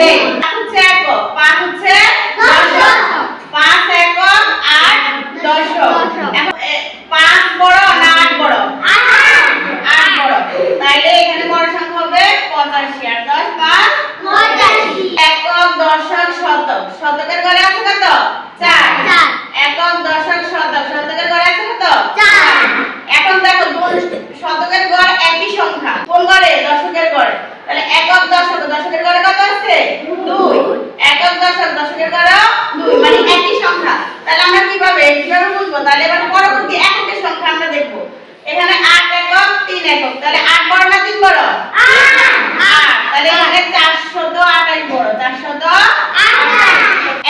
Amen. দশক দশকের ঘরে কত আছে? দুই। একক দশক দশকের ঘরে দুই। মানে একই সংখ্যা। তাহলে আমরা কীভাবে কীভাবে বুঝব? তাহলে এবার পরবর্তী এককের সংখ্যা আমরা দেখব। এখানে আট একক তিন একক। তাহলে আট বড় না তিন বড়? আট। তাহলে এখানে চারশত আঠাশ বড়। চারশত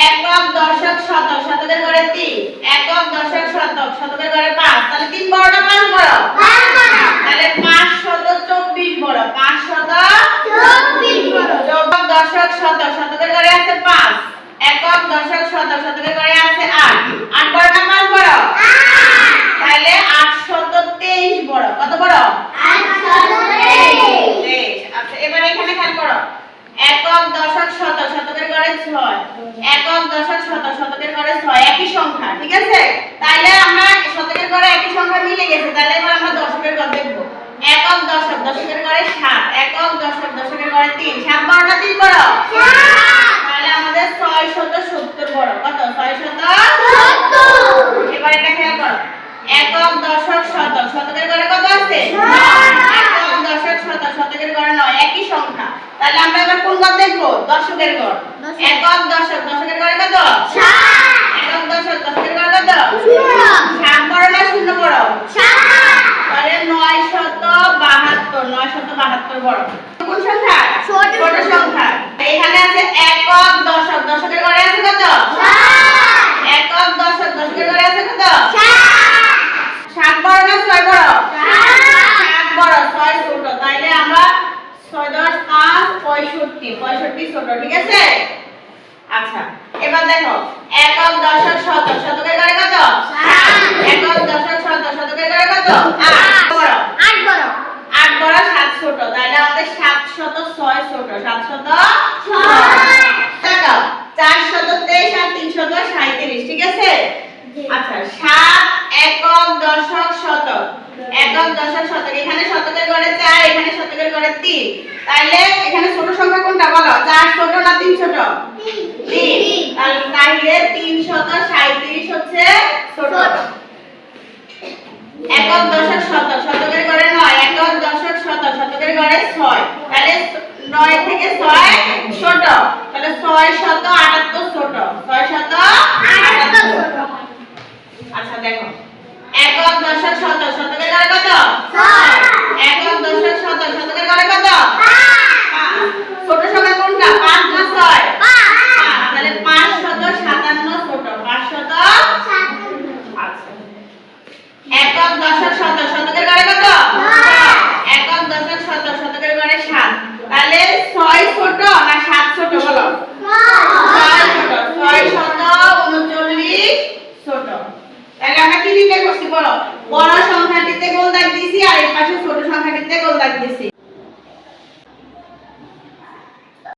একক দশক শতক শতকের ঘরে তিন একক দশক শতক শতকের ঘরে পাঁচ তাহলে তিন বড় না পাঁচ বড় তাহলে পাঁচ শত চব্বিশ বড় পাঁচ শত চব্বিশ দশক শতক শতকের ঘরে আছে পাঁচ একক তাহলে শত একক দশক শতক শতকের ঘরে ছয় একই সংখ্যা ঠিক আছে তাইলে আমরা শতকের ঘরে একই সংখ্যা মিলে গেছে তাহলে আমরা দশকের ঘর দেখব একক দশক দশকের ঘরে সাত একক দশক, দশকের ঘরে তিন, সাত বড় না তিন বড় তাহলে আমাদের ছয় শত সত্তর বড় কত ছয় শত এবার এটা খেয়াল করো একক দশক শতক শতকের ঘরে কত আছে। একক দশক শতক শতকের ঘরে নয় একই সংখ্যা। তাহলে আমরা এবার কোন ঘর দেখব? দশকের ঘর একক দশক। দশকের ঘরে কত? একক দশক। দশকের ঘরে কত শূন্য। সাত বড় না শূন্য বড় তাহলে নয় শত বাহাত্তর নয় শত বাহাত্তর বড় কোন সংখ্যা ছোট ছোট সংখ্যা এখানে আছে একক দশক দশকের ঘরে আছে কত একক দশক দশকের ঘরে আছে কত সাত বড় না ছয় বড় সাত বড় ছয় ছোট তাইলে আমরা ছয় দশ পাঁচ পঁয়ষট্টি পঁয়ষট্টি ছোট ঠিক আছে? আচ্ছা এবার দেখো একক দশক শতক শতকের ঘরে কত? একক দশক শতক শতকের ঘরে কত? আট। বড়। আট বড়। সাত ছোট। তাইলে আমাদের সাত শত ছয় ছোট। সাত শত চার শত তেইশ আর তিন শত ঠিক আছে? আচ্ছা সাত একক দশক শতক। একক দশক শতক এখানে শতকের ঘরে চার। ঘরে তিন। তাইলে এখানে ছোট সংখ্যা কোনটা বলো? চার ছোট না তিন ছোট? তিন। তাহলে তাহলে তিন শত সাঁইত্রিশ হচ্ছে ছোট। একক দশক শতক শতকের ঘরে নয় একক দশক শতক শতকের ঘরে ছয়। তাহলে নয় থেকে ছয় ছোট। তাহলে ছয় শত আটাত্তর ছোট ছয় শত আটাত্তর আচ্ছা দেখো একক দশক শতক শতকের ঘরে কত ছয়। একক দশক শতক শতকের ঘরে কত পাঁচ। ছোট সংখ্যা কোনটা পাঁচ না ছয় পাঁচ। তাহলে পাঁচ শত সাতান্ন ছোট পাঁচ শত আচ্ছা একক দশক শতক শতকের ঘরে কত ছয়। একক দশক শতক শতকের ঘরে সাত তাহলে ছয় ছোট না সাত ছোট বলো ছয় ছোট ছয় শত উনচল্লিশ ছোট তাহলে আমরা কি নির্ণয় করছি বলো বড় সংখ্যাটিতে গোল দাগ দিছি আর পাশে ছোট সংখ্যাটিতে গোল দাগ